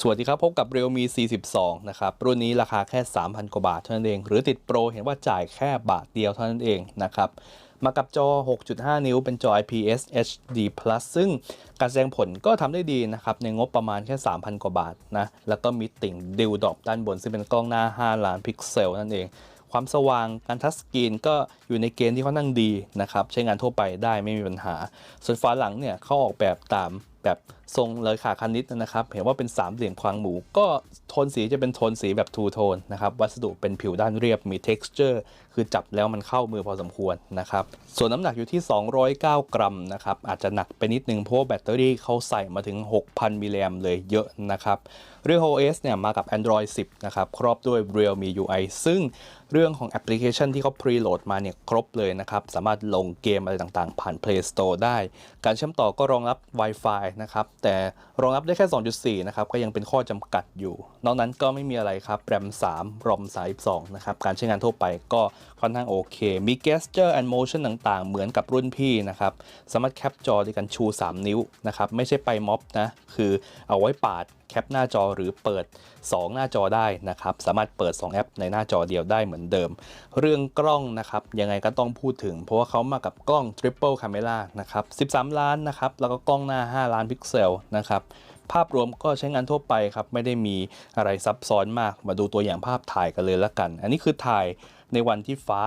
สวัสดีครับ พบกับ Realme C12 นะครับ รุ่นนี้ราคาแค่ 3,000 กว่าบาทเท่านั้นเอง หรือติดโปรเห็นว่าจ่ายแค่บาทเดียวเท่านั้นเองนะครับ มากับจอ 6.5 นิ้ว เป็นจอ IPS HD Plus ซึ่งการแสดงผลก็ทำได้ดีนะครับ ในงบประมาณแค่ 3,000 กว่าบาทนะ แล้วก็มีติ่งดิวดอปด้านบน ซึ่งเป็นกล้องหน้า 5 ล้านพิกเซลนั่นเอง ความสว่างการทัชสกรีนก็อยู่ในเกณฑ์ที่ค่อนข้างดีนะครับ ใช้งานทั่วไปได้ไม่มีปัญหา ส่วนฝาหลังเนี่ยเขาออกแบบตามแบบทรงเลยขาคณิตนะครับ เห็นว่าเป็นสามเหลี่ยมควางหมู ก็โทนสีจะเป็นโทนสีแบบทูโทนนะครับ วัสดุเป็นผิวด้านเรียบมี texture คือจับแล้วมันเข้ามือพอสมควรนะครับ ส่วนน้ำหนักอยู่ที่ 209 กรัมนะครับ อาจจะหนักไปนิดนึงเพราะแบตเตอรี่เขาใส่มาถึง 6,000 มิลลิแอมเลยเยอะนะครับเรื่อง OS เนี่ยมากับ Android 10 นะครับ ครอบด้วย Realme UI ซึ่งเรื่องของแอปพลิเคชันที่เขา preload มาเนี่ยครบเลยนะครับ สามารถลงเกมอะไรต่างๆ ผ่าน Play Store ได้ การเชื่อมต่อก็รองรับ Wi-Fi นะครับแต่รองรับได้แค่ 2.4 นะครับ ก็ยังเป็นข้อจำกัดอยู่ นอกนั้นก็ไม่มีอะไรครับ RAM 3 ROM 32 นะครับ การใช้งานทั่วไปก็ค่อนข้างโอเค มี gesture and motion ต่างๆ เหมือนกับรุ่นพี่นะครับ สามารถแคปจอด้วยกันชู 3 นิ้วนะครับ ไม่ใช่ไปม็อบนะ คือเอาไว้ปาดแคปหน้าจอหรือเปิด 2 หน้าจอได้นะครับ สามารถเปิด 2 แอปในหน้าจอเดียวได้เหมือนเดิม เรื่องกล้องนะครับ ยังไงก็ต้องพูดถึง เพราะว่าเขามากับกล้อง Triple Camera นะครับ 13 ล้านนะครับ แล้วก็กล้องหน้า 5 ล้านพิกเซลนะครับ ภาพรวมก็ใช้งานทั่วไปครับ ไม่ได้มีอะไรซับซ้อนมาก มาดูตัวอย่างภาพถ่ายกันเลยละกัน อันนี้คือถ่ายในวันที่ฟ้า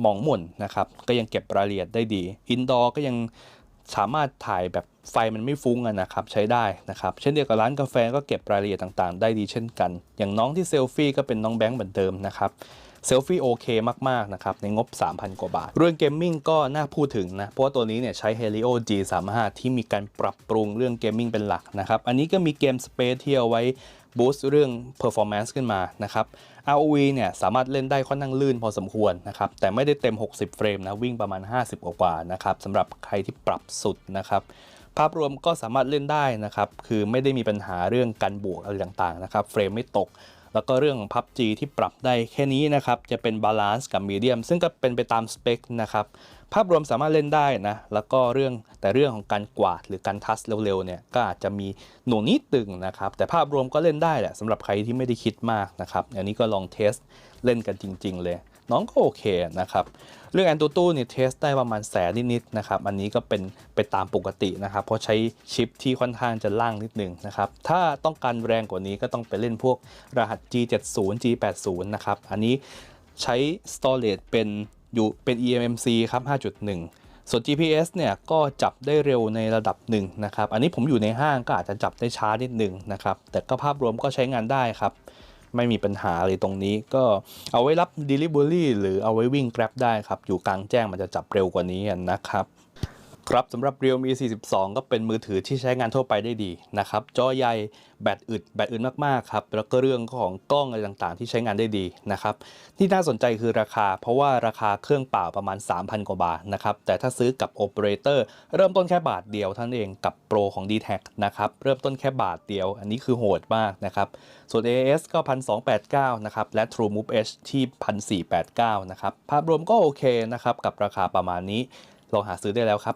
หมองหม่นนะครับ ก็ยังเก็บรายละเอียดได้ดี อินดอร์ก็ยังสามารถถ่ายแบบไฟมันไม่ฟุ้งนะครับ ใช้ได้นะครับ เช่นเดียวกับร้านกาแฟก็เก็บรายละเอียดต่างๆ ได้ดีเช่นกัน อย่างน้องที่เซลฟี่ก็เป็นน้องแบงค์เหมือนเดิมนะครับ เซลฟี่โอเคมาก ๆ นะครับ ในงบ 3,000 กว่าบาท เรื่องเกมมิ่งก็น่าพูดถึงนะ เพราะว่าตัวนี้เนี่ยใช้ Helio G35 ที่มีการปรับปรุงเรื่องเกมมิ่งเป็นหลักนะครับ อันนี้ก็มีเกม Space ที่เอาไว้บูสต์เรื่อง performance ขึ้นมานะครับ ROV เนี่ยสามารถเล่นได้ค่อนข้างลื่นพอสมควรนะครับ แต่ไม่ได้เต็ม 60 เฟรมนะ วิ่งประมาณ 50 กว่านะครับสำหรับใครที่ปรับสุดนะครับ ภาพรวมก็สามารถเล่นได้นะครับ คือไม่ได้มีปัญหาเรื่องการบวกอะไรต่างๆนะครับ เฟรมไม่ตก แล้วก็เรื่องของ PUBG ที่ปรับได้แค่นี้นะครับ จะเป็นบาลานซ์กับมีเดียมซึ่งก็เป็นไปตามสเปคนะครับภาพรวมสามารถเล่นได้นะ แล้วก็เรื่องแต่เรื่องของการกวาดหรือการทัชเร็วๆเนี่ยก็อาจจะมีหน่วงนิดตึงนะครับ แต่ภาพรวมก็เล่นได้แหละสำหรับใครที่ไม่ได้คิดมากนะครับ อันนี้ก็ลองเทสเล่นกันจริง ๆ เลย น้องก็โอเคนะครับ เรื่องแอนตูตู้เนี่ยเทสได้ประมาณแสนนิดๆนะครับ อันนี้ก็เป็นไปตามปกตินะครับ เพราะใช้ชิปที่ค่อนข้างจะล่างนิดนึงนะครับ ถ้าต้องการแรงกว่านี้ก็ต้องไปเล่นพวกรหัส G70 G80 นะครับ อันนี้ใช้ storage เป็นอยู่เป็น eMMC ครับ 5.1ส่วน GPS เนี่ยก็จับได้เร็วในระดับหนึ่งนะครับ อันนี้ผมอยู่ในห้างก็อาจจะจับได้ช้านิดหนึ่งนะครับ แต่ก็ภาพรวมก็ใช้งานได้ครับ ไม่มีปัญหาเลยตรงนี้ ก็เอาไว้รับ Delivery หรือเอาไว้วิ่ง Grab ได้ครับ อยู่กลางแจ้งมันจะจับเร็วกว่านี้นะครับ ครับสำหรับ Realme 42 ก็เป็นมือถือที่ใช้งานทั่วไปได้ดีนะครับ จอใหญ่ แบตอึด แบตอึดมากๆครับ แล้วก็เรื่องของกล้องอะไรต่างๆ ที่ใช้งานได้ดีนะครับ ที่น่าสนใจคือราคา เพราะว่าราคาเครื่องเปล่าประมาณ 3,000 กว่าบาทนะครับ แต่ถ้าซื้อกับโอเปอเรเตอร์เริ่มต้นแค่บาทเดียวท่านั้นเองกับโปรของ d t แทนะครับ เริ่มต้นแค่บาทเดียว อันนี้คือโหดมากนะครับ ส่วน AS ก็ 1,289 นะครับ และ TrueMove H ที่ 1,489 นะครับ ภาพรวมก็โอเคนะครับ กับราคาประมาณนี้ ลองหาซื้อได้แล้วครับ